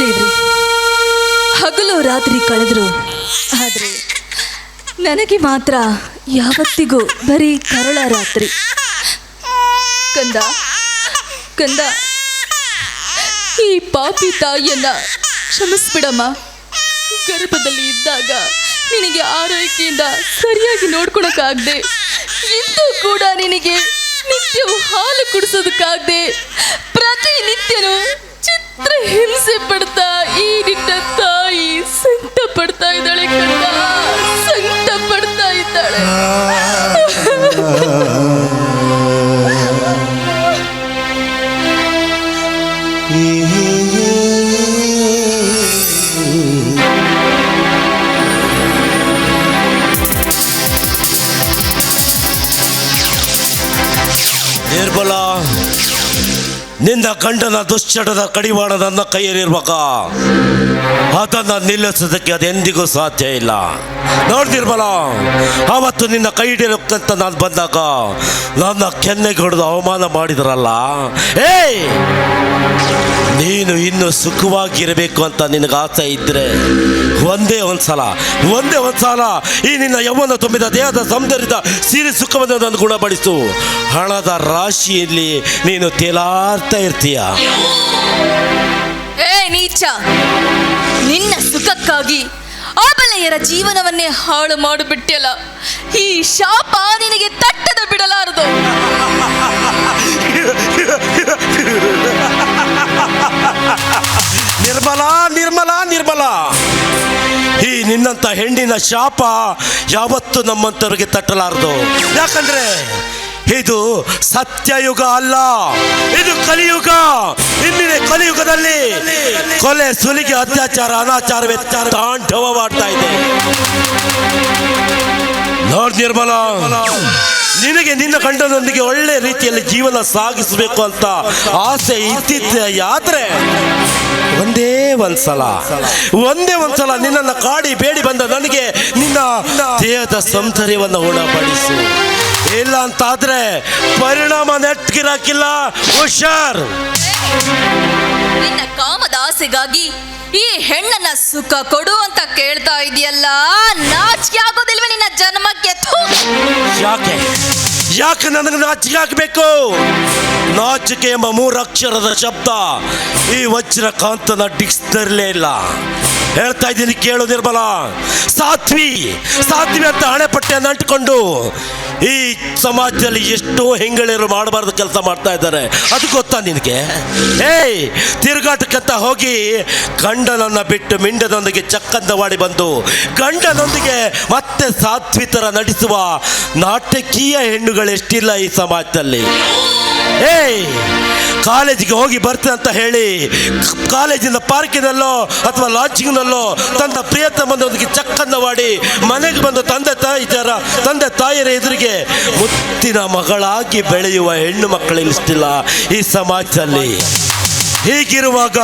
ದೇವ್ರಿ, ಹಗಲು ರಾತ್ರಿ ಕಳೆದ್ರು. ಆದರೆ ನನಗೆ ಮಾತ್ರ ಯಾವತ್ತಿಗೂ ಬರೀ ಕರಳ ರಾತ್ರಿ. ಕಂದ ಕಂದ, ಈ ಪಾಪಿ ತಾಯಿಯನ್ನ ಕ್ಷಮಿಸ್ಬಿಡಮ್ಮ. ಗರ್ಭದಲ್ಲಿ ಇದ್ದಾಗ ನಿನಗೆ ಆರೈಕೆಯಿಂದ ಸರಿಯಾಗಿ ನೋಡ್ಕೊಳಕ್ಕಾಗ್ದೆ ಇಂದು ಕೂಡ ನಿನಗೆ ನಿತ್ಯವೂ ಹಾಲು ಕುಡಿಸೋದಕ್ಕಾಗದೆ ಪ್ರತಿನಿತ್ಯನೂ ಚಿತ್ರ ಹಿಂಸೆ ಪಡ್ತಾ ಈ ನಿನ್ನ ತಾಯಿ ಸಂಕಟ ಪಡ್ತಾ ಇದ್ದಾಳೆ ಕಣ್ಣ ಸಂಕಟ ಪಡ್ತಾ ಇದ್ದಾಳೆ ನಿನ್ನ ಗಂಡನ ದುಶ್ಚಟದ ಕಡಿವಾಣ ನನ್ನ ಕೈಯಲ್ಲಿರ್ಬೇಕ ಅದನ್ನ ನಿಲ್ಲಿಸೋದಕ್ಕೆ ಅದೆಂದಿಗೂ ಸಾಧ್ಯ ಇಲ್ಲ. ನೋಡ್ತಿರ್ಬಲ ಆವತ್ತು ನಿನ್ನ ಕೈ ಹಿಡಿಯೋಕ್ಕಂತ ನಾನು ಬಂದಾಗ ನನ್ನ ಕೆನ್ನೆಗೆ ಹೊಡೆದು ಅವಮಾನ ಮಾಡಿದ್ರಲ್ಲ? ಏಯ್! ನೀನು ಇನ್ನು ಸುಖವಾಗಿರಬೇಕು ಅಂತ ನಿನಗೆ ಆಸೆ ಇದ್ದರೆ ಒಂದೇ ಒಂದ್ಸಲ ಒಂದೇ ಒಂದ್ಸಲ ಈ ನಿನ್ನ ಯೌವನ ತುಂಬಿದ ದೇಹದ ಸೌಂದರ್ಯದ ಸಿರಿ ಸುಖವನ್ನು ನಾನು ಗುಣಪಡಿಸು. ಹಣದ ರಾಶಿಯಲ್ಲಿ ನೀನು ತೇಲಾಡ್ತಾ ಇರ್ತೀಯ. ಏ ನೀಚ. ನಿನ್ನ ಸುಖಕ್ಕಾಗಿ ಆಬಲೆಯರ ಜೀವನವನ್ನೇ ಹಾಳು ಮಾಡಿಬಿಟ್ಟಿಯಲ್ಲ. ಈ ಶಾಪ ನಿನಗೆ ತಟ್ಟದ ಬಿಡಲಾರದು. ನಿರ್ಮಲ ನಿರ್ಮಲ ನಿರ್ಮಲ. ಈ ನಿನ್ನಂತ ಹೆಣ್ಣಿನ ಶಾಪ ಯಾವತ್ತು ನಮ್ಮಂತವರಿಗೆ ತಟ್ಟಲಾರದು. ಯಾಕಂದ್ರೆ ಇದು ಸತ್ಯಯುಗ ಅಲ್ಲ. ಇದು ಕಲಿಯುಗ. ಇಂದಿನ ಕಲಿಯುಗದಲ್ಲಿ ಕೊಲೆ, ಸುಲಿಗೆ, ಅತ್ಯಾಚಾರ ಅನಾಚಾರ ತಾಂಡವ ಮಾಡ್ತಾ ಇದೆ. ನೋಡ್ ನಿರ್ಮಲ, ನಿನಗೆ ನಿನ್ನ ಗಂಡನೊಂದಿಗೆ ಒಳ್ಳೆ ರೀತಿಯಲ್ಲಿ ಜೀವನ ಸಾಗಿಸಬೇಕು ಅಂತ ಆಸೆ ಇದ್ದಿದ್ದೆ. ಆದ್ರೆ ಒಂದೇ ಒಂದ್ಸಲ. ಒಂದೇ ಒಂದ್ಸಲ ನಿನ್ನನ್ನು ಕಾಡಿ ಬೇಡಿ ಬಂದ ನನಗೆ ನಿನ್ನ ದೇಹದ ಸೌಂದರ್ಯವನ್ನು ಉಣಬಡಿಸು. ಇಲ್ಲ ಅಂತಾದ್ರೆ ಪರಿಣಾಮ ನೆಟ್ಗಿರಾಕಿಲ್ಲ ಹುಷಾರ್. ನಿನ್ನ ಕಾಮದ ಆಸೆಗಾಗಿ ಈ ಹೆಣ್ಣನ್ನ ಸುಖ ಕೊಡು ಅಂತ ಕೇಳ್ತಾ ಇದೆಯಲ್ಲ ನಾಚಿಕೆ ಆಗೋದಿಲ್ವೇ ನಿನ್ನ ಜನ್ಮಕ್ಕೆ! ಯಾಕೆ? ಯಾಕೆ ನನಗೆ ನಾಚಿಕೆ ಹಾಕಬೇಕು ನಾಚಿಕೆ ಎಂಬ ಮೂರಕ್ಷರದ ಶಬ್ದ ಈ ವಜ್ರಕಾಂತನ ಡಿಕ್ಸ್ನರಿಲೇ ಇಲ್ಲ. ಹೇಳ್ತಾ ಇದ್ದೀನಿ ಕೇಳು ನಿರ್ಮಲ ಸಾತ್ವಿ ಸಾತ್ವಿ ಅಂತ ಹಣೆಪಟ್ಟೆಯನ್ನು ಅಂಟಿಕೊಂಡು ಈ ಸಮಾಜದಲ್ಲಿ ಎಷ್ಟೋ ಹೆಂಗಳಿರು ಮಾಡಬಾರ್ದು ಕೆಲಸ ಮಾಡ್ತಾ ಇದ್ದಾರೆ. ಅದು ಗೊತ್ತಾ ನಿನಗೆ? ಏಯ್, ತಿರುಗಾಟಕ್ಕಂತ ಹೋಗಿ ಗಂಡನನ್ನು ಬಿಟ್ಟು ಮಿಂಡದೊಂದಿಗೆ ಚಕ್ಕಂದವಾಡಿ ಬಂದು ಗಂಡನೊಂದಿಗೆ ಮತ್ತೆ ಸಾತ್ವಿತರ ಥರ ನಟಿಸುವ ನಾಟಕೀಯ ಹೆಣ್ಣುಗಳೆಷ್ಟಿಲ್ಲ ಈ ಸಮಾಜದಲ್ಲಿ? ಏಯ್ ಕಾಲೇಜಿಗೆ ಹೋಗಿ ಬರ್ತೇನೆ ಅಂತ ಹೇಳಿ ಕಾಲೇಜಿನ ಪಾರ್ಕಿನಲ್ಲೋ ಅಥವಾ ಲಾಡ್ಜಿಂಗ್ನಲ್ಲೋ ತನ್ನ ಪ್ರಿಯತಮನೊಂದಿಗೆ ಚಕ್ಕನ್ನು ಮಾಡಿ ಮನೆಗೆ ಬಂದು ತಂದೆ ತಾಯಿ ಜರ, ತಂದೆ ತಾಯಿಯರ ಎದುರಿಗೆ ಮುತ್ತಿನ ಮಗಳಾಗಿ ಬೆಳೆಯುವ ಹೆಣ್ಣು ಮಕ್ಕಳು ಇಷ್ಟಿಲ್ಲ ಈ ಸಮಾಜದಲ್ಲಿ. ಹೀಗಿರುವಾಗ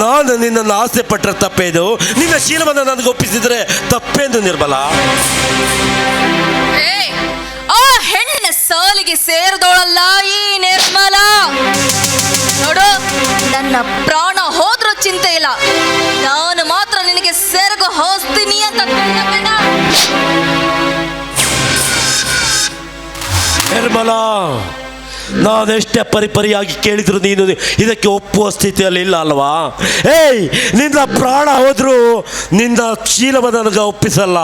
ನಾನು ನಿನ್ನನ್ನು ಆಸೆ ಪಟ್ಟರೆ ತಪ್ಪೇದು ನಿನ್ನ ಶೀಲವನ್ನು ನನಗೆ ಒಪ್ಪಿಸಿದ್ರೆ ತಪ್ಪೇಂದು ನಿರ್ಬಲ? ಸಾಲಿಗೆ ಸೇರಿದೋಳಲ್ಲ ಈ ನಿರ್ಮಲ. ನೋಡು, ನನ್ನ ಪ್ರಾಣ ಹೋದ್ರೂ ಚಿಂತೆ ಇಲ್ಲ. ನಾನು ಮಾತ್ರ ನಿನಗೆ ಸೆರಗು ಹೋಸ್ತೀನಿ ಅಂತ. ನಿರ್ಮಲ. ನಾನೆಷ್ಟೇ ಪರಿಪರಿಯಾಗಿ ಕೇಳಿದ್ರು ನೀನು ಇದಕ್ಕೆ ಒಪ್ಪುವ ಸ್ಥಿತಿಯಲ್ಲಿ ಇಲ್ಲ ಅಲ್ವಾ? ಏಯ್ ನಿನ್ನ ಪ್ರಾಣ ಹೋದ್ರು ನಿನ್ನ ಶೀಲವ ಒಪ್ಪಿಸಲ್ಲ.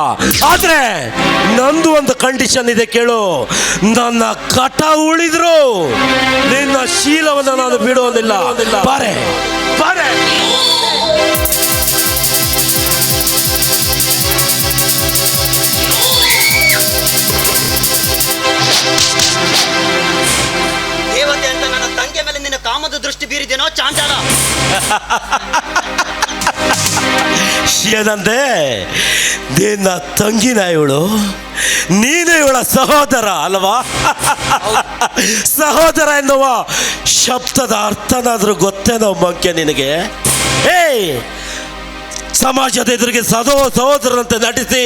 ಆದರೆ ನಂದು ಒಂದು ಕಂಡೀಷನ್ ಇದೆ ಕೇಳು. ನನ್ನ ಕಟ ಉಳಿದ್ರು ನಿನ್ನ ಶೀಲವನ್ನು ನಾನು ಬಿಡೋದಿಲ್ಲ ಬಾರೆ. ದೃಷ್ಟಿ ಬೀರಿದೇನೋ ಚಾಂಚಾಲ ಏನಂದೆ, ನಿನ್ನ ತಂಗಿನ ಇವಳು ನೀನು ಇವಳ ಸಹೋದರ ಅಲ್ವಾ? ಸಹೋದರ ಎನ್ನುವ ಶಬ್ದದ ಅರ್ಥನಾದ್ರೂ ಗೊತ್ತೇನೋ ಮಂಕೆ ನಿನಗೆ? ಏಯ್, ಸಮಾಜದ ಎದುರಿಗೆ ಸದೋ ಸಹೋದರನಂತೆ ನಟಿಸಿ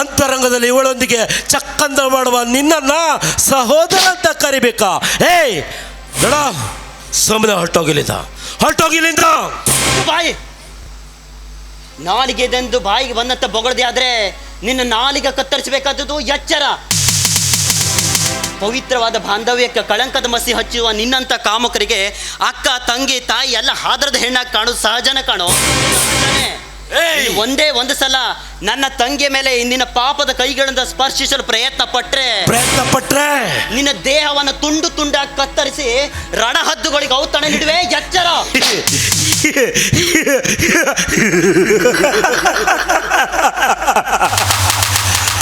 ಅಂತರಂಗದಲ್ಲಿ ಇವಳೊಂದಿಗೆ ಚಕ್ಕಂದ ಮಾಡುವ ನಿನ್ನನ್ನ ಸಹೋದರ ಅಂತ ಕರಿಬೇಕಾ? ಏಯ್, ನಡ. ಸುಮ್ಮನೆ ಹೊರಟೋಗಿಲಿಂದ ಹೊರಟೋಗಿಲಿಂದ ಬಾಯಿ! ನಾಲಿಗೆದೆಂದು ಬಾಯಿಗೆ ಬಂದಂತ ಬೊಗಳದೆ ಆದ್ರೆ ನಿನ್ನ ನಾಲಿಗೆ ಕತ್ತರಿಸಬೇಕಾದದ್ದು ಎಚ್ಚರ. ಪವಿತ್ರವಾದ ಬಾಂಧವ್ಯಕ್ಕೆ ಕಳಂಕದ ಮಸಿ ಹಚ್ಚುವ ನಿನ್ನಂತ ಕಾಮಕರಿಗೆ ಅಕ್ಕ, ತಂಗಿ, ತಾಯಿ ಎಲ್ಲ ಹಾದರದ ಹೆಣ್ಣಾಗಿ ಕಾಣೋದು ಸಹಜನ ಕಾಣೋ. ಒಂದೇ ಒಂದು ಸಲ ನನ್ನ ತಂಗಿಯ ಮೇಲೆ ನಿನ್ನ ಪಾಪದ ಕೈಗಳಿಂದ ಸ್ಪರ್ಶಿಸಲು ಪ್ರಯತ್ನ ಪಟ್ರೆ. ಪ್ರಯತ್ನ ಪಟ್ರೆ! ನಿನ್ನ ದೇಹವನ್ನು ತುಂಡು ತುಂಡಾಗಿ ಕತ್ತರಿಸಿ ರಣಹದ್ದುಗಳಿಗೆ ಔತಣ ನೀಡುವೆ ಎಚ್ಚರ!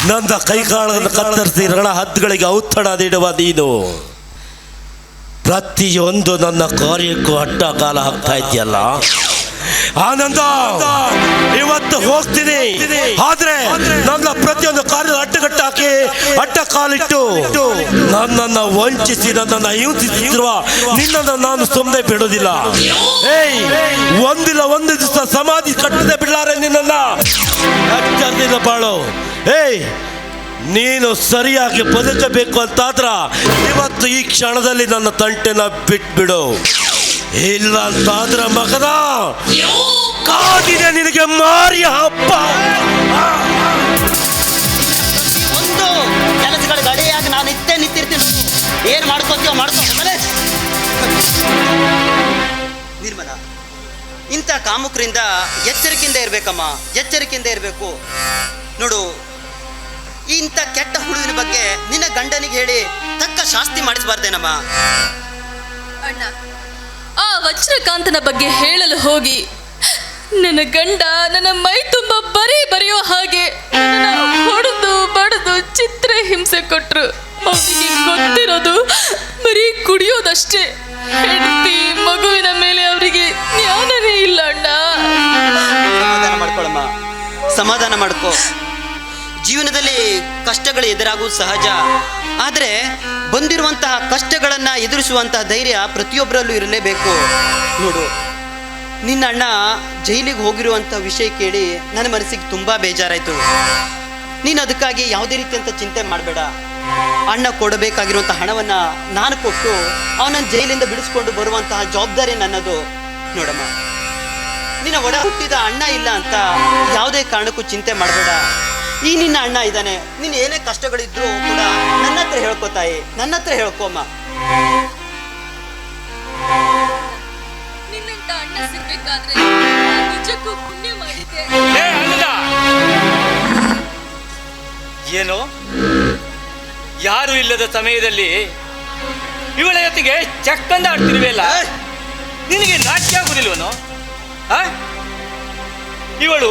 ನನ್ನ ಕೈಕಾಳನ್ನು ಕತ್ತರಿಸಿ ರಣ ಹದ್ದುಗಳಿಗೆ ಔತಣ ನೀಡುವ ನೀನು. ಪ್ರತಿಯೊಂದು ನನ್ನ ಕಾರ್ಯಕ್ಕೂ ಅಡ್ಡ ಕಾಲ ಹಾಕ್ತಾ ಇದೆಯಲ್ಲ ಆನಂದ. ಇವತ್ತು ಹೋಗ್ತೀನಿ. ಆದ್ರೆ ನನ್ನ ಪ್ರತಿಯೊಂದು ಕಾರ್ಯ ಅಡ್ಡಗಟ್ಟ ಅಟ್ಟ ಕಾಲಿಟ್ಟು ನನ್ನನ್ನು ವಂಚಿಸಿ, ನನ್ನನ್ನು ಹಿಂಸಿಸಿರುವ ನಿನ್ನನ್ನು ನಾನು ಸುಮ್ಮನೆ ಬಿಡೋದಿಲ್ಲ. ಏಯ್, ಒಂದಿಲ್ಲ ಒಂದು ದಿವಸ ಸಮಾಧಿ ಕಟ್ಟದೆ ಬಿಡಲಾರೆ ನಿನ್ನನ್ನ. ಬಾಳು. ಏಯ್, ನೀನು ಸರಿಯಾಗಿ ಬದುಕಬೇಕು ಅಂತಾದ್ರ ಇವತ್ತು ಈ ಕ್ಷಣದಲ್ಲಿ ನನ್ನ ತಂಟೆನ ಬಿಟ್ಬಿಡು. ಇಲ್ಲ ಅಂತಾದ್ರ ಮಗದ ಕಾದಿದೆ ನಿನಗೆ ಮಾರಿಯ ಹಬ್ಬ. ಒಂದು ಕೆಲಸಗಳ ಗಡಿಯಾಗಿ ನಾನು ಇತ್ತೇ ನಿಂತಿರ್ತೀನಿ. ನೋಡು. ಏನ್ ಮಾಡ್ಕೋತೀವೋ ಮಾಡ್ಕೋ ಆಮೇಲೆ. ನಿರ್ಮಲ ಇಂಥ ಕಾಮುಕರಿಂದ ಎಚ್ಚರಿಕೆಯಿಂದ ಇರ್ಬೇಕಮ್ಮ ಎಚ್ಚರಿಕೆಯಿಂದ ಇರಬೇಕು. ನೋಡು ಇಂಥ ಕೆಟ್ಟ ಹುಡುಗಿನ ಬಗ್ಗೆ ನಿನ್ನ ಗಂಡನಿಗೆ ಹೇಳಿ ತಕ್ಕ ಶಾಸ್ತಿ ಮಾಡಿಸಬಾರ್ದೇನಮ್ಮ? ಅಣ್ಣ ಆ ವಜ್ರಕಾಂತನ ಬಗ್ಗೆ ಹೇಳಲು ಹೋಗಿ. ನನ್ನ ಗಂಡ ನನ್ನ ಮೈ ತುಂಬ ಬರೀ ಬರೆಯೋ ಹಾಗೆ ಹೊಡೆದು ಬಡದು ಚಿತ್ರ ಹಿಂಸೆ ಕೊಟ್ರು. ಅವನಿಗೆ ಗೊತ್ತಿರೋದು ಬರೀ ಕುಡಿಯೋದಷ್ಟೇ. ಹೆಂಡತಿ ಮಗುವಿನ ಮೇಲೆ ಅವರಿಗೆ ಜ್ಞಾನನೇ ಇಲ್ಲ ಅಣ್ಣ. ಸಮಾಧಾನ ಮಾಡ್ಕೋ. ಕಷ್ಟಗಳು ಎದುರಾಗುವುದು ಸಹಜ. ಆದರೆ ಬಂದಿರುವಂತಹ ಕಷ್ಟಗಳನ್ನು ಎದುರಿಸುವಂತಹ ಧೈರ್ಯ ಪ್ರತಿಯೊಬ್ಬರಲ್ಲೂ ಇರಲೇಬೇಕು. ನೋಡು, ನಿನ್ನ ಅಣ್ಣ ಜೈಲಿಗೆ ಹೋಗಿರುವಂಥ ವಿಷಯ ಕೇಳಿ ನನ್ನ ಮನಸ್ಸಿಗೆ ತುಂಬ ಬೇಜಾರಾಯಿತು. ನೀನು ಅದಕ್ಕಾಗಿ ಯಾವುದೇ ರೀತಿಯಂತ ಚಿಂತೆ ಮಾಡಬೇಡ. ಅಣ್ಣ ಕೊಡಬೇಕಾಗಿರುವಂಥ ಹಣವನ್ನು ನಾನು ಕೊಟ್ಟು ಅವನನ್ನು ಜೈಲಿಂದ ಬಿಡಿಸ್ಕೊಂಡು ಬರುವಂತಹ ಜವಾಬ್ದಾರಿ ನನ್ನದು. ನೋಡಮ್ಮ, ನಿನ್ನ ಒಡ ಹುಟ್ಟಿದ ಅಣ್ಣ ಇಲ್ಲ ಅಂತ ಯಾವುದೇ ಕಾರಣಕ್ಕೂ ಚಿಂತೆ ಮಾಡಬೇಡ. ಈ ನಿನ್ನ ಅಣ್ಣ ಇದ್ದಾನೆ. ನಿನ್ನ ಏನೇ ಕಷ್ಟಗಳಿದ್ರು ಕೂಡ ನನ್ನ ಹತ್ರ ಹೇಳ್ಕೋ ತಾಯಿ. ನನ್ನ ಹತ್ರ ಹೇಳ್ಕೊಮ್ಮ ನಿನ್ನಂತ ಅಣ್ಣ ಸಿಗ್ಬೇಕಾದ್ರೆ ನಿಜಕ್ಕೂ ಪುಣ್ಯ ಮಾಡಿದ್ದೆ. ಏ ಅನ್ನದ ಏನು? ಯಾರು ಇಲ್ಲದ ಸಮಯದಲ್ಲಿ ಇವಳ ಜೊತೆಗೆ ಚಕ್ಕಂದ ಆಡ್ತಿರುವೆಲ್ಲ ನಿನಗೆ ನಾಟ್ಯ ಆಗುದಿಲ್ವನು? ಆ? ಇವಳು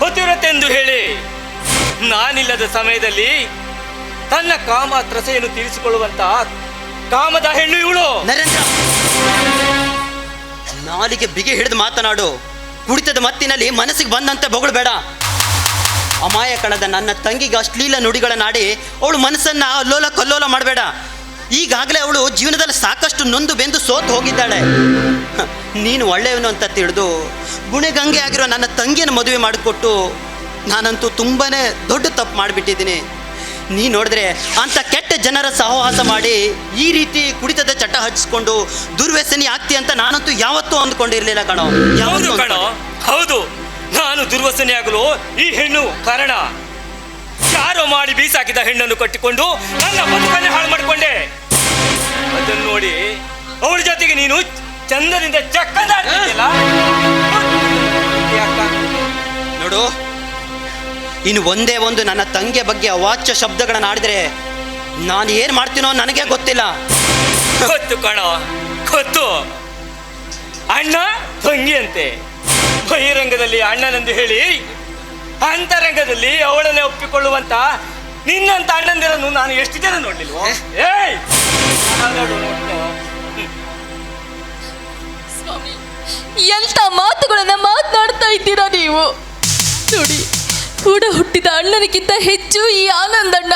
ಹೊತ್ತಿರತ್ತೆಂದು ಹೇಳಿ ನಾನಿಲ್ಲದ ಸಮಯದಲ್ಲಿ ತನ್ನ ಕಾಮ ತ್ರಸೆಯನ್ನು ತೀರಿಸಿಕೊಳ್ಳುವಂತ ಕಾಮದ ಹೆಣ್ಣು ಇವಳು. ನರೇಂದ್ರ, ನಾಲಿಗೆ ಬಿಗಿ ಹಿಡಿದು ಮಾತನಾಡು. ಕುಡಿತದ ಮತ್ತಿನಲ್ಲಿ ಮನಸ್ಸಿಗೆ ಬಂದಂತೆ ಬೊಗಳ್ಬೇಡ. ಅಮಾಯ ಕಣದ ನನ್ನ ತಂಗಿಗೆ ಅಶ್ಲೀಲ ನುಡಿಗಳನ್ನಾಡಿ ಅವಳು ಮನಸ್ಸನ್ನ ಅಲ್ಲೋಲ ಕಲ್ಲೋಲ ಮಾಡಬೇಡ. ಈಗಾಗಲೇ ಅವಳು ಜೀವನದಲ್ಲಿ ಸಾಕಷ್ಟು ನೊಂದು ಬೆಂದು ಸೋತು ಹೋಗಿದ್ದಾಳೆ. ನೀನು ಒಳ್ಳೆಯವನು ಅಂತ ತಿಳಿದು ಗುಣಗಂಗೆ ಆಗಿರೋ ನನ್ನ ತಂಗಿಯನ್ನು ಮದುವೆ ಮಾಡಿಕೊಟ್ಟು ನಾನಂತೂ ತುಂಬಾ ದೊಡ್ಡ ತಪ್ಪು ಮಾಡಿಬಿಟ್ಟಿದ್ದೀನಿ. ನೀ ನೋಡಿದ್ರೆ ಅಂಥ ಕೆಟ್ಟ ಜನರ ಸಹವಾಸ ಮಾಡಿ ಈ ರೀತಿ ಕುಡಿತದ ಚಟ ಹಚ್ಚಿಕೊಂಡು ದುರ್ವ್ಯಸನಿ ಆಗ್ತಿ ಅಂತ ನಾನಂತೂ ಯಾವತ್ತೂ ಅಂದ್ಕೊಂಡಿರ್ಲಿಲ್ಲ ಕಣೋ. ಹೌದು ಯಾವತ್ತೂ ಕಣೋ ಹೌದು. ನಾನು ದುರ್ವಸನೆಯಾಗಲು ಈ ಹೆಣ್ಣು ಕಾರಣ. ಯಾರೋ ಮಾಡಿ ಬೀಸಾಕಿದ ಹೆಣ್ಣನ್ನು ಕಟ್ಟಿಕೊಂಡು ನನ್ನ ಬದುಕನ್ನೇ ಹಾಳು ಮಾಡಿಕೊಂಡೆ. ಅದನ್ನು ನೋಡಿ ಅವಳ ಜೊತೆಗೆ ನೀನು ಚಂದದಿಂದ ಚಕ್ಕಂದ ಆಡ್ತಿದ್ಯಲ್ಲ? ಯಾಕ? ನೋಡು ಇನ್ನು ಒಂದೇ ಒಂದು ನನ್ನ ತಂಗಿಯ ಬಗ್ಗೆ ಅವಾಚ್ಯ ಶಬ್ದಗಳನ್ನು ಆಡಿದ್ರೆ ನಾನು ಏನು ಮಾಡ್ತೀನೋ ನನಗೆ ಗೊತ್ತಿಲ್ಲ. ಗೊತ್ತು ಕಣ ಗೊತ್ತು. ಅಣ್ಣ ತಂಗಿ ಅಂತೆ ಬಹಿರಂಗದಲ್ಲಿ ಅಣ್ಣನಂದು ಹೇಳಿ ಅಂತರಂಗದಲ್ಲಿ ಅವಳನ್ನೇ ಒಪ್ಪಿಕೊಳ್ಳುವಂತ ನಿನ್ನಂತ ಅಣ್ಣಂದಿರನ್ನು ನಾನು ಎಷ್ಟು ಜನ ನೋಡ್ಲಿಲ್ವೋ? ಏಯ್! ಎಂತ ಮಾತುಗಳನ್ನ ಮಾತನಾಡ್ತಾ ಇದ್ದೀರಾ ನೀವು? ನೋಡಿ ಕೂಡ ಹುಟ್ಟಿದ ಅಣ್ಣನಿಗಿಂತ ಹೆಚ್ಚು ಈ ಆನಂದಣ್ಣ.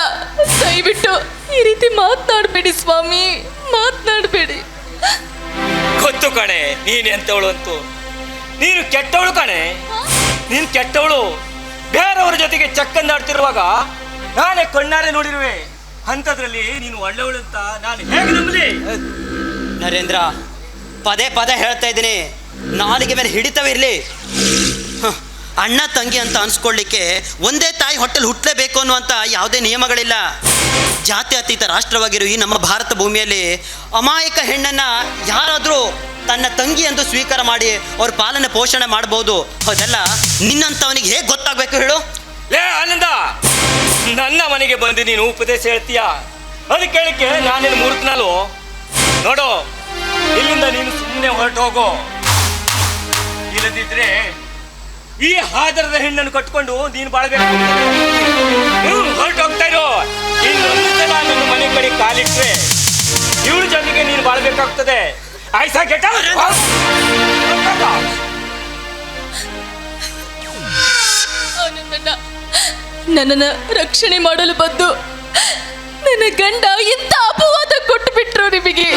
ದಯವಿಟ್ಟು ಈ ರೀತಿ ಮಾತನಾಡಬೇಡಿ ಸ್ವಾಮಿ ಮಾತನಾಡಬೇಡಿ. ಗೊತ್ತು ಕಣೆ ನೀನು ಎಂತವಳು ಅಂತೂ. ನೀನು ಕೆಟ್ಟವಳು ಕಣೆ. ನೀನು ಕೆಟ್ಟವಳು. ಬೇರೆಯವರ ಜೊತೆಗೆ ಚಕ್ಕಂದಾಡ್ತಿರುವಾಗ ನಾನೇ ಕಣ್ಣಾರೆ ನೋಡಿರುವೆ. ಅಂಥದ್ರಲ್ಲಿ ನೀನು ಒಳ್ಳೆವಳು ಅಂತ ನಾನು ಹೇಗೆ ನಂಬಲಿ? ನರೇಂದ್ರ ಪದೇ ಪದೇ ಹೇಳ್ತಾ ಇದ್ದೀನಿ. ನಾಲಿಗೆ ಮೇಲೆ ಹಿಡಿತವಿರಲಿ ಅಣ್ಣ ತಂಗಿ ಅಂತ ಅನ್ಸ್ಕೊಳ್ಳಿಕ್ಕೆ ಒಂದೇ ತಾಯಿ ಹೊಟ್ಟೆಲ್ ಹುಟ್ಟಲೇಬೇಕು ಅನ್ನುವಂಥ ಯಾವುದೇ ನಿಯಮಗಳಿಲ್ಲ. ಜಾತ್ಯತೀತ ರಾಷ್ಟ್ರವಾಗಿರೋ ಈ ನಮ್ಮ ಭಾರತ ಭೂಮಿಯಲ್ಲಿ ಅಮಾಯಕ ಹೆಣ್ಣನ್ನ ಯಾರಾದರೂ ತನ್ನ ತಂಗಿ ಎಂದು ಸ್ವೀಕಾರ ಮಾಡಿ ಅವ್ರ ಪಾಲನೆ ಪೋಷಣೆ ಮಾಡ್ಬೋದು. ಅದೆಲ್ಲ ನಿನ್ನಂಥವನಿಗೆ ಹೇಗೆ ಗೊತ್ತಾಗಬೇಕು ಹೇಳು? ಏ ಆನಂದ, ನನ್ನ ಮನೆಗೆ ಬಂದು ನೀನು ಉಪದೇಶ ಹೇಳ್ತೀಯ? ಅದು ಕೇಳಿಕ್ಕೆ ನಾನೇನು ಮೂರ್ತನಲ್ಲು ನೋಡು, ಇಲ್ಲಿಂದ ನೀನು ಸುಮ್ಮನೆ ಹೊರಟು ಹೋಗು ಇಲ್ಲದಿದ್ರೆ ಈ ಹಾದರದ ಹೆಣ್ಣನ್ನು ಕಟ್ಕೊಂಡು ನೀನು ಬಾಳ್ಬೇಕು ಹೊರಟು ಹೋಗ್ತಾ ಇರೋ ನನ್ನ ಮನೆ ಕಡೆ ಕಾಲಿಟ್ರೆ ಇವಳ ಜೊತೆಗೆ ನೀನು ಬಾಳ್ಬೇಕಾಗ್ತದೆ. ಆಯ್ತಾ ಕೆಟ್ಟ ನನ್ನ ನನ್ನನ್ನು ರಕ್ಷಣೆ ಮಾಡಲು ಬಂದು ನನ್ನ ಗಂಡ ಎಂತ ಅಪವಾದ ಕೊಟ್ಟು ಬಿಟ್ರು ನಿಮಗೆ?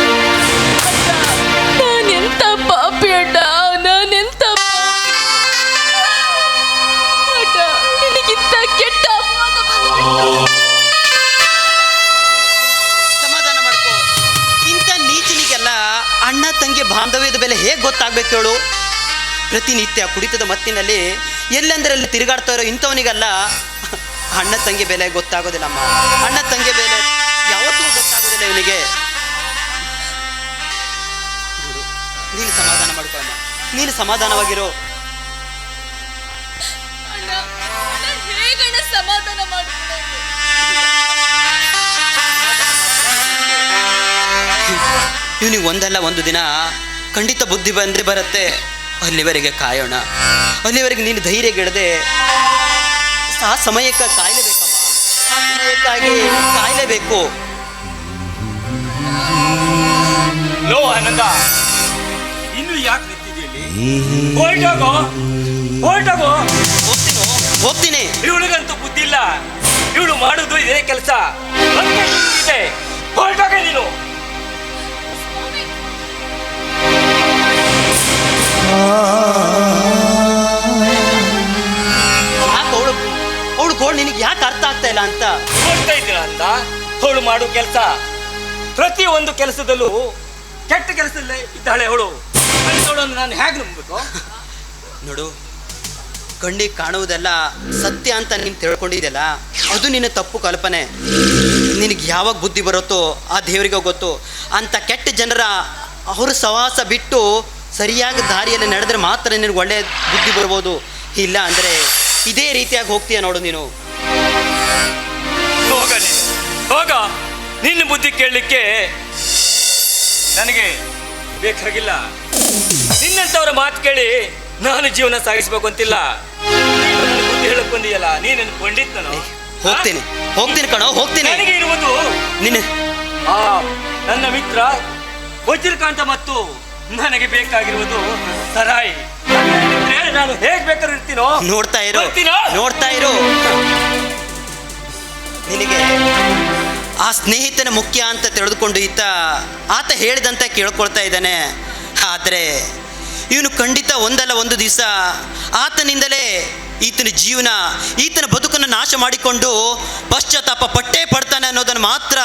ನಾನು ನಾನೆಂತ ಪಾಪಿ ಅಣ್ಣ? ಸಮಾಧಾನ ಮಾಡ್ಕೋ. ಇಂಥ ನೀಚನಿಗೆಲ್ಲ ಅಣ್ಣ, ತಂಗಿ, ಬಾಂಧವ್ಯದ ಬೆಲೆ ಹೇಗೆ ಗೊತ್ತಾಗ್ಬೇಕು ಹೇಳು? ಪ್ರತಿನಿತ್ಯ ಕುಡಿತದ ಮತ್ತಿನಲ್ಲಿ ಎಲ್ಲೆಂದರಲ್ಲಿ ತಿರುಗಾಡ್ತಾ ಇರೋ ಇಂಥವನಿಗೆಲ್ಲ ಅಣ್ಣ, ತಂಗಿ ಬೆಲೆ ಗೊತ್ತಾಗೋದಿಲ್ಲಮ್ಮ. ಅಣ್ಣ, ತಂಗಿ ಬೆಲೆ ಯಾವತ್ತೂ ಗೊತ್ತಾಗೋದಿಲ್ಲ ಇವನಿಗೆ. ನೀನು ಸಮಾಧಾನ ಮಾಡ್ಕೊಳ್ಳಮ್ಮ ನೀನು ಸಮಾಧಾನವಾಗಿರೋ ಹೇಗಣ್ಣ ಸಮಾಧಾನ ಇವನಿಗೆ ಒಂದಲ್ಲ ಒಂದು ದಿನ ಖಂಡಿತ ಬುದ್ಧಿ ಬಂದ್ರೆ ಬರುತ್ತೆ. ಅಲ್ಲಿವರೆಗೆ ಕಾಯೋಣ. ಅಲ್ಲಿವರೆಗೆ ನೀನು ಧೈರ್ಯಗೆಡದೆ ಆ ಸಮಯಕ್ಕೆ ಕಾಯಲೇಬೇಕಮ್ಮ. ಆ ಸಮಯಕ್ಕಾಗಿ ಕಾಯಲೇಬೇಕು. ಲೋ ಆನಂದ. ಇನ್ನು ಯಾಕೆ ನಿಂತಿದ್ದೀಯಲ್ಲಿ ಹೊರಟೋಗೋ. ಹೊರಟೋಗೋ. ಹೋಗ್ತೀನೋ. ಇವಳಿಗಂತೂ ಬುದ್ಧಿ ಇಲ್ಲ. ಇವಳು ಮಾಡುದು ಇದೇ ಕೆಲಸ. ಇದೆ. ಹೊರಟೋಗ ನೀನು. ಅವಳು ಅವಳು ಗೋಳು ನಿನಗೆ ಯಾಕೆ ಅರ್ಥ ಆಗ್ತಾ ಇಲ್ಲ ಅಂತ? ನೋಡ್ತಾ ಇದ್ದೀರ ಅಂತ? ಅವಳು ಮಾಡೋ ಕೆಲಸ. ಪ್ರತಿ ಒಂದು ಕೆಲಸದಲ್ಲೂ ಕೆಟ್ಟ ಕೆಲಸದಲ್ಲೇ ಇದ್ದಾಳೆ ಅವಳು. ಅವಳನ್ನು ನಾನು ಹೇಗೆ ನಂಬಬೇಕು? ನೋಡು ಕಣ್ಣಿಗೆ ಕಾಣುವುದೆಲ್ಲ ಸತ್ಯ ಅಂತ ನೀನು ತಿಳ್ಕೊಂಡಿದೆಯಲ್ಲ, ಅದು ನಿನ್ನ ತಪ್ಪು ಕಲ್ಪನೆ. ನಿನಗೆ ಯಾವಾಗ ಬುದ್ಧಿ ಬರುತ್ತೋ ಆ ದೇವರಿಗೆ ಗೊತ್ತು. ಅಂಥ ಕೆಟ್ಟ ಜನರ ಅವ್ರ ಸವಾಸ ಬಿಟ್ಟು ಸರಿಯಾಗಿ ದಾರಿಯಲ್ಲಿ ನಡೆದ್ರೆ ಮಾತ್ರ ನಿನಗೆ ಒಳ್ಳೆಯ ಬುದ್ಧಿ ಬರ್ಬೋದು. ಇಲ್ಲ ಅಂದರೆ ಇದೇ ರೀತಿಯಾಗಿ ಹೋಗ್ತೀಯ ನೋಡು ನೀನು. ಹೋಗ. ನಿನ್ನ ಬುದ್ಧಿ ಕೇಳಲಿಕ್ಕೆ ನನಗೆ ಬೇಕಾಗಿಲ್ಲ. ನಿನ್ನಂಥವ್ರ ಮಾತು ಕೇಳಿ ನಾನು ಜೀವನ ಸಾಗಿಸ್ಬೇಕು ಅಂತಿಲ್ಲ. ನೀನು ನೀನ್ ಹೇಳಕ್ ಬಂದಿಯಲ್ಲ ಪಂಡಿತ್ ನಾನು ಹೋಗ್ತೀನಿ. ಹೋಗ್ತೀನಿ ಕಣೋ ಹೋಗ್ತೀನಿ. ನನಗೆ ಇರುವುದು? ನಿನ್ನ ಆ ನನ್ನ ಮಿತ್ರ ವಜ್ರಕಾಂತ ಮತ್ತು ನನಗೆ ಬೇಕಾಗಿರುವುದು ಸರಾಯಿ. ನಾನು ಹೇಗ್ ಬೇಕಾದ್ರೂ ಇರ್ತೀನೋ? ನೋಡ್ತಾ ಇರು? ನೋಡ್ತಾ ಇರು. ನಿನಗೆ ಆ ಸ್ನೇಹಿತನ ಮುಖ್ಯ ಅಂತ ತಿಳಿದುಕೊಂಡು ಈತ ಆತ ಹೇಳಿದಂತ ಕೇಳ್ಕೊಳ್ತಾ ಇದ್ದಾನೆ. ಆದರೆ ಇವನು ಖಂಡಿತ ಒಂದಲ್ಲ ಒಂದು ದಿವಸ ಆತನಿಂದಲೇ ಈತನ ಜೀವನ, ಈತನ ಬದುಕನ್ನು ನಾಶ ಮಾಡಿಕೊಂಡು ಪಶ್ಚಾತ್ತಾಪ ಪಟ್ಟೆ ಪಡ್ತಾನೆ ಅನ್ನೋದನ್ನು ಮಾತ್ರ